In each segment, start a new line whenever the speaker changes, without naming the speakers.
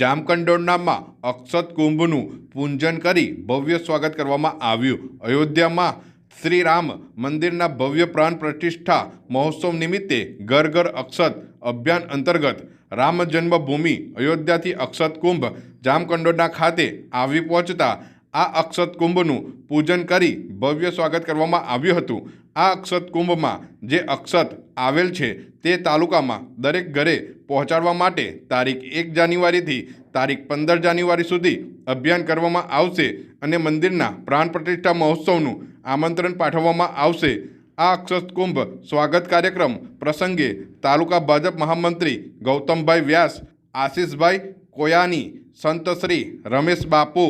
જામકંડોરનામાં અક્ષત કુંભનું પૂજન કરી ભવ્ય સ્વાગત કરવામાં આવ્યું. અયોધ્યામાં શ્રી રામ મંદિરના ભવ્ય પ્રાણ પ્રતિષ્ઠા મહોત્સવ નિમિત્તે ઘર ઘર અક્ષત અભિયાન અંતર્ગત રામ જન્મભૂમિ અયોધ્યાથી અક્ષત કુંભ જામકંડોરણા ખાતે આવી પહોંચતા આ અક્ષત કુંભનું પૂજન કરી ભવ્ય સ્વાગત કરવામાં આવ્યું હતું. આ અક્ષત કુંભમાં જે અક્ષત આવેલ છે તે તાલુકામાં દરેક ઘરે પહોંચાડવા માટે તારીખ એક જાન્યુઆરીથી તારીખ પંદર જાન્યુઆરી સુધી અભિયાન કરવામાં આવશે અને મંદિરના પ્રાણ પ્રતિષ્ઠા મહોત્સવનું આમંત્રણ પાઠવવામાં આવશે. આ અક્ષત કુંભ સ્વાગત કાર્યક્રમ પ્રસંગે તાલુકા ભાજપ મહામંત્રી ગૌતમભાઈ વ્યાસ, આશીષભાઈ કોયાની, સંત શ્રી રમેશ બાપુ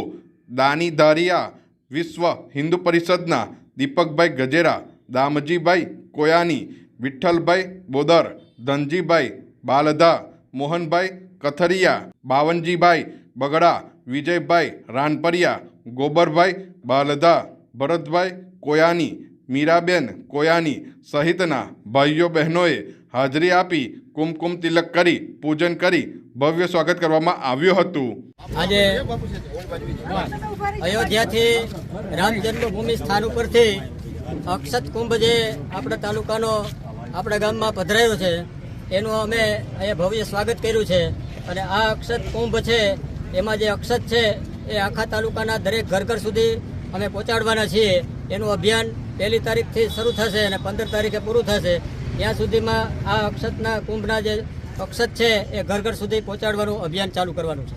દાની ધારિયા વિશ્વ હિન્દુ પરિષદના દીપકભાઈ ગજેરા, દામજીભાઈ કોયાની, વિઠ્ઠલભાઈ બોદર, ધનજીભાઈ બાલધા, મોહનભાઈ કથરિયા, બાવનજીભાઈ બગડા, વિજયભાઈ રાનપરિયા, ગોબરભાઈ બાલધા, ભરતભાઈ કોયાની, મીરાબેન કોયાની સહિતના ભાઈઓ બહેનોએ હાજરી આપી, કુમકુમ તિલક કરી, પૂજન કરી, ભવ્ય સ્વાગત કરવામાં આવ્યું હતું.
આજે અયોધ્યાથી રામ જન્મભૂમિ સ્થાન ઉપરથી અક્ષત કુંભ જે આપણા તાલુકાનો આપણા ગામમાં પધરાયો છે, એનું અમે અહીંયા ભવ્ય સ્વાગત કર્યું છે. અને આ અક્ષત કુંભ છે, એમાં જે અક્ષત છે, એ આખા તાલુકાના દરેક ઘર ઘર સુધી અમે પહોંચાડવાના છીએ. એનું અભિયાન પહેલી તારીખથી શરૂ થશે અને પંદર તારીખે પૂરું થશે. ત્યાં સુધીમાં આ અક્ષતના કુંભના જે અક્ષત છે એ ઘર ઘર સુધી પહોંચાડવાનું અભિયાન ચાલુ કરવાનું છે.